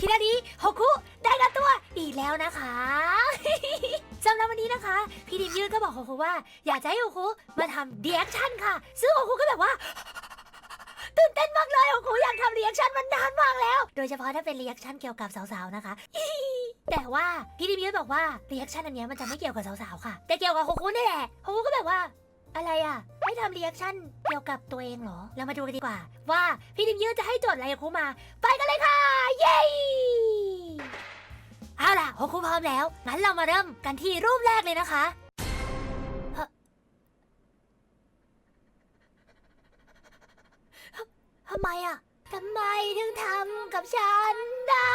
คินาริโฮคุได้กันตัวอีกแล้วนะคะ สำหรับวันนี้นะคะ พี่ดิมยืนก็บอกโฮคุว่า อยากจะให้โฮคุมาทำเดียกชั่นค่ะ ซึ่งโฮคุก็แบบว่าตื่นเต้นมากเลยโฮคุอยากทำเรีแอคชั่นมันนานมากแล้ว โดยเฉพาะถ้าเป็นเรีแอคชั่นเกี่ยวกับสาวๆนะคะ แต่ว่าพี่ดิมยืนบอกว่าเรีแอคชั่นอันนี้มันจะไม่เกี่ยวกับสาวๆค่ะ แต่เกี่ยวกับโฮคุนี่แหละโฮคุก็แบบว่า อะไรอะไม่ทำเรีแอคชั่นเกี่ยวกับตัวเองเหรอ เรามาดูกันดีกว่า ว่าพี่ดิมยืนจะให้โจทย์อะไรกับครูมา ไปกันเลย พร้อมแล้ว งั้นเรามาเริ่มกันที่รูปแรกเลยนะคะเฮ้เฮ้ทำไมอะทำไมถึงทำกับฉันได้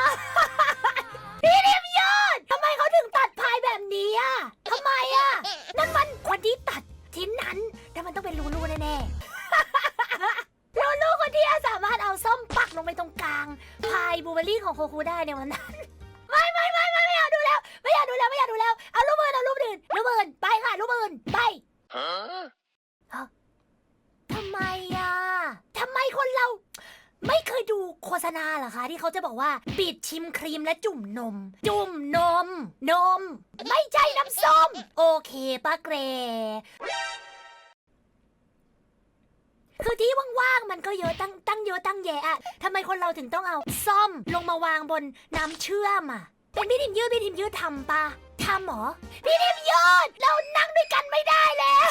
พี่ดิมยืนทำไมเขาถึงตัดพายแบบนี้อะทำไมอะ นั่นมันคนที่ตัดชิ้นนั้นแต่มันต้องเป็นลูลูแน่ๆลูลูคนที่สามารถเอาส้มปักลงไปตรงกลางพายบลูเบอร์รี่ของโคคูได้ในวันนั้น นไปค่ะลูกปืนไป Huh? ทำไมอะทำไมคนเรา ไม่เคยดูโฆษณาเหรอคะ ที่เขาจะบอกว่าบีดชิมครีมและจุ่มนม จุ่มนม นม ไม่ใช่น้ำส้ม โอเคป้าเกรคือที่ว่างๆมันก็เยอะตั้งตั้งเยอะตั้งแยะอะทำไมคนเราถึงต้องเอา ซ่อมลงมาวางบนน้ำเชื่อมอะ เป็นพี่ทิมยืดพี่ทิมยืดทำปะทำเหรอพี่ทิมยืดเรานั่งด้วยกันไม่ได้แล้ว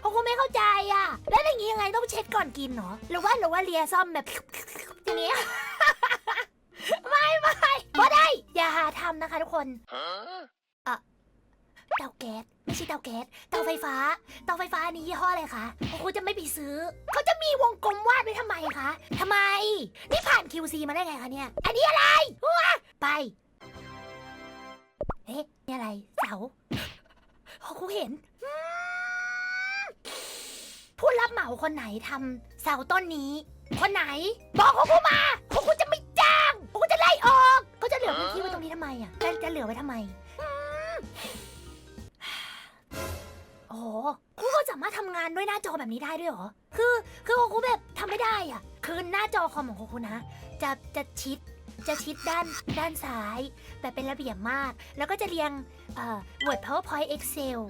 เขาคงไม่เข้าใจอะ แล้วอย่างงี้ยังไงต้องเช็ดก่อนกินเหรอหรือว่าหรือว่าเลียซ่อมแบบอย่างเงี้ยไม่ไม่ก็ได้ อย่าหาทำนะคะทุกคน Huh? เตาแก๊สไม่ใช่เตาแก๊สเตาไฟฟ้า เตาไฟฟ้านี้ยี่ห้ออะไรคะเขาจะไม่ไปซื้อ เขาจะมีวงกลมวาดไว้ทำไมคะทำไม นี่ผ่าน QC มาได้ไงคะเนี่ย อันนี้อะไรว้า ไปเอ๊ะนี่อะไร เสาเขาคุเห็น ผู้รับเหมาคนไหนทำเสาต้นนี้ คนไหน บอกเขาคุมาเขาคุจะไม่จ้างเขาคุจะไล่ออกเขาจะเหลือพื้นที่ไว้ตรงนี้ทำไมอะจะจะเหลือไว้ทำไม โอ้โหครูก็สามารถทำงานด้วยหน้าจอแบบนี้ได้ด้วยเหรอ คือ คือครูแบบทำไม่ได้อะ คือหน้าจอคอมของครูนะ จะจะชิด จะชิดด้านด้านซ้าย แบบเป็นระเบียบมาก แล้วก็จะเรียงเอ่อ Word PowerPoint Excel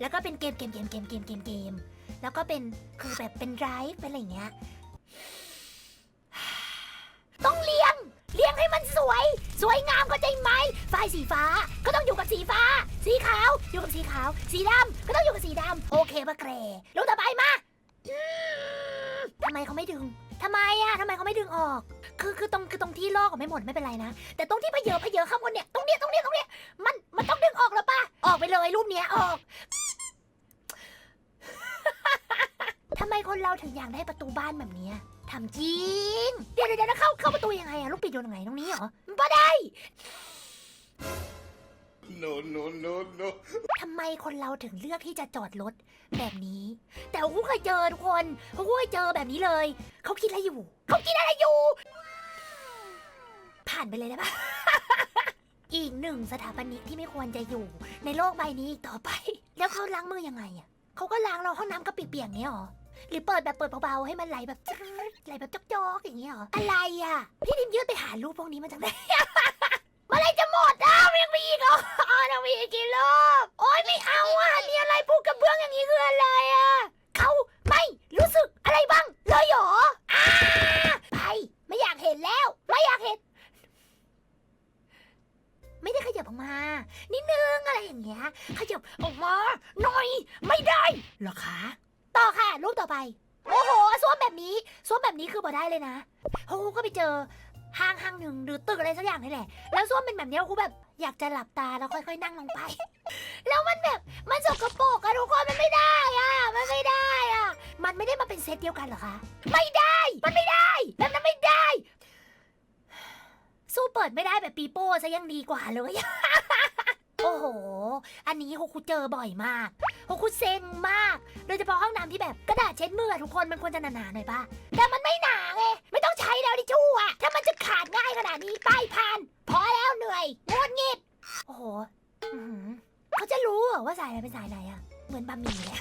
แล้วก็เป็นเกมเกมเกมเกมเกมเกมเกมแล้วก็เป็นคือแบบเป็นไรฟ์เป็นอะไรอย่างเงี้ย ต้องเรียง เรียงให้มันสวย สวยงามเข้าใจไหมไฟสีฟ้าก็ต้องอยู่กับสีฟ้า สีขาวอยู่กับสีขาว สีดำก็ต้องอยู่กับสีดำโอเคปะเกรลูกต่อไปมาอืมทำไมเขาไม่ดึงทำไมอะทำไมเขาไม่ดึงออก คือคือตรงคือตรงที่ลอกออกไม่หมดไม่เป็นไรนะ แต่ตรงที่เพเยอะเพเยอะข้างบนเนี่ยตรงเนี้ยตรงเนี้ยตรงเนี้ยมันมันต้องดึงออกแล้วปะออกไปเลยรูปเนี้ยออกทำไมคนเราถึงอยากได้ประตูบ้านแบบเนี้ยทำจริงเดี๋ยวเดี๋ยวเดี๋ยวเข้าเข้าประตูยังไงอะลูกปิดอยู่ตรงไหนตรงนี้เหรอไม่ได้ No, no, no, no. ทำไมคนเราถึงเลือกที่จะจอดรถแบบนี้ แต่กูเคยเจอทุกคนเขาเคยเจอแบบนี้เลย เขาคิดอะไรอยู่ เขาคิดอะไรอยู่ ผ่านไปเลยได้ปะ อีกหนึ่งสถาปนิกที่ไม่ควรจะอยู่ ในโลกใบนี้อีกต่อไป แล้วเขาล้างมือยังไงอะเขาก็ล้างเราห้องน้ำก็เปียกๆเงี้ยหรอ หรือเปิดแบบเปิดเบาๆให้มันไหลแบบจืดไหลแบบจอกๆอย่างเงี้ยหรอ อะไรอะ พี่ดิมยืดไปหารูปพวกนี้มาจากไหน เมื่อไหรจะหมดอะมันยังมีอีกเหรอ อ๋อยังมีอีกกี่รอบโอ๊ยไม่เอาอะนี่อะไรพูดกับเบื้องอย่างนี้คืออะไรอะเขาไม่รู้สึกอะไรบ้างเลยเหรออ่าไป ไม่อยากเห็นแล้ว ไม่อยากเห็น ไม่ได้ขยับออกมา นิดนึงอะไรอย่างเงี้ย ขยับออกมาหน่อย ไม่ได้เหรอคะ ต่อค่ะ รูปต่อไป โอ้โหส้วมแบบนี้ส้วมแบบนี้คือบ่ได้เลยนะโอ้ก็ไปเจอห้างห้างหนึ่งหรือตึกอะไรสักอย่างนี่แหละ แล้วส้วมเป็นแบบนี้ยครูแบบอยากจะหลับตาแล้วค่อยๆนั่งลงไป แล้วมันแบบมันสกปรกอะทุกคนมันไม่ได้อะมันไม่ได้อะมันไม่ได้มาเป็นเซตเดียวกันเหรอคะ ไม่ได้ มันไม่ได้แบบนั้นไม่ได้ สู้เปิดไม่ได้แบบปีโป้ซะยังดีกว่าเลย โอ้โห อันนี้โฮคุเจอบ่อยมากโฮคุเซ็งมาก โดยเฉพาะห้องน้ำที่แบบกระดาษเช็ดมืออะทุกคนมันควรจะหนาๆหน่อยปะแต่มันไม่หนาไงไม่ต้องใช้แล้วดิจู้อะถ้ามันจะขาดง่ายขนาดนี้ไปผ่าน พอแล้วเหนื่อยงดงิด โอ้โหอื้อหือเขาจะรู้เหรอว่าสายอะไรเป็นสายไหนอะเหมือนบะหมี่เลย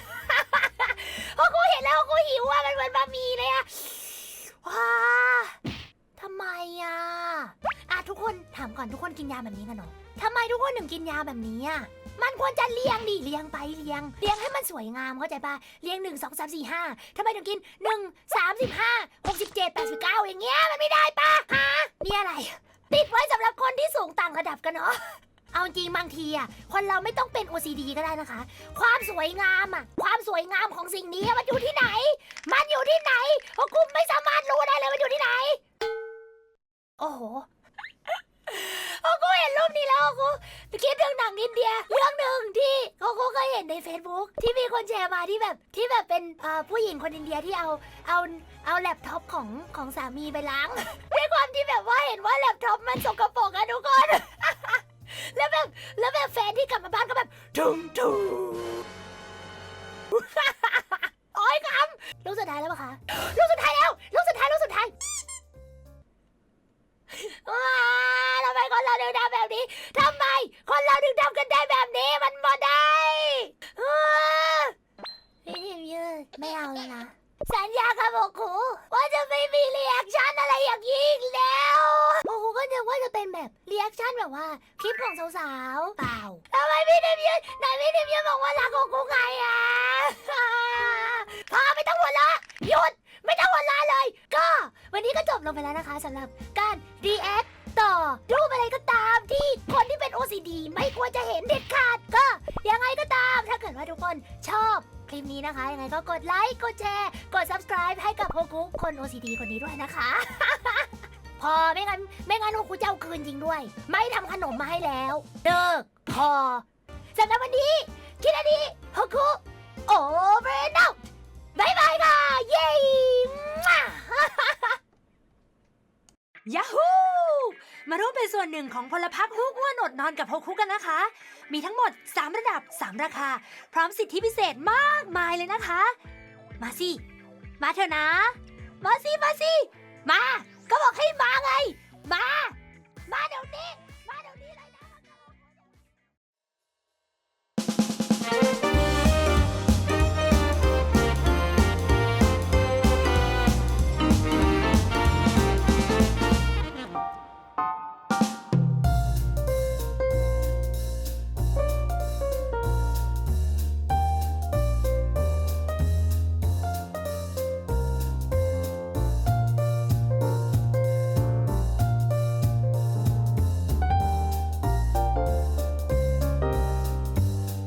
โอ้กูเห็นแล้วกูหิวอะมันเหมือนบะหมี่เลยอะว้า ทำไมอะอนทุกคนกินยาแบบนี้กันเหรอทำไมทุกคนถึงกินยาแบบนี้อะมันควรจะเรียงดิเรียงไปเรียงเรียงให้มันสวยงามเข้าใจปะเรียงหนึ่งสองสามสี่ห้าทำไมถึงกินหนึ่งสามสิบห้าหกสิบเจ็ดแปดสิบเก้าอย่างเงี้ยมันไม่ได้ปะฮะนี่อะไร ติดไว้สำหรับคนที่สูงต่างระดับกันเนาะเอาจริงบางทีอะคนเราไม่ต้องเป็น OCD ก็ได้นะคะ ความสวยงามอะ ความสวยงามของสิ่งนี้มันอยู่ที่ไหน มันอยู่ที่ไหนเพราะคุณไม่สามารถรู้ได้เลยมันอยู่ที่ไหน โอ้โหโอ้กูเห็นรูปนี้แล้วกูไปคิดถึงหนังอินเดีย เรื่องหนึ่งที่เขาเขาเคยเห็นใน Facebook ที่มีคนแชร์มาที่แบบที่แบบเป็นเอ่อผู้หญิงคนอินเดียที่เอาเอาเอาแล็ปท็อปของของสามีไปล้าง ด้วยความที่แบบว่าเห็นว่าแล็ปท็อปมันสกปรกอะทุกคน แล้วแบบแล้วแบบแฟนที่กลับมาบ้านก็แบบทุงทุง โอ้ยคำลูกสุดท้ายแล้วปะคะลูกสุดท้ายแล้วลูกสุดท้ายลูกสุดท้าย ว้าทำไมคนเราถึงทำแบบนี้ทำไม คนเราถึงทำกันได้แบบนี้มันบ่ได้ว้าพี่ทิมยืดไม่เอาแล้วนะ สัญญากับโอคูว่าจะไม่มีเรีแอคชั่นอะไรอย่างนี้อีกแล้วโอคูก็นึกว่าจะเป็นแบบเรีแอคชั่นแบบว่าคลิปของสาวๆเปล่าทำไมพี่ทิมยืดไหนพี่ทิมยืดบอกว่ารักโอคูไงอะพอไม่ต้องหัวเราะหยุดไม่ต้องหัวเราะเลย ก็วันนี้ก็จบลงไปแล้วนะคะสำหรับการ รีแอคต่อรูปอะไรก็ตามที่คนที่เป็น OCD ไม่ควรจะเห็นเด็ดขาดก็ยังไงก็ตาม ถ้าเกิดว่าทุกคนชอบคลิปนี้นะคะ ยังไงก็กดไลค์กดแชร์ กด subscribe ให้กับโฮกุคน OCD คนนี้ด้วยนะคะ พอไม่งั้นไม่งั้นโฮกุจะเอาคืนจริงด้วย ไม่ทำขนมมาให้แล้วเลิกพอสำหรับวันนี้คิดอันนี้โฮกุโอเวอร์นบายบายค่ะ เย้ ยาฮูมาร่วมเป็นส่วนหนึ่งของพลพักฮูกอ้วนอดนอนกับโฮคุกันนะคะ มีทั้งหมด 3 ระดับ 3 ราคา พร้อมสิทธิพิเศษมากมายเลยนะคะ มาสิ มาเถอะนะ มาสิ มาสิ มา ก็บอกให้มาไง มา มาเดี๋ยวนี้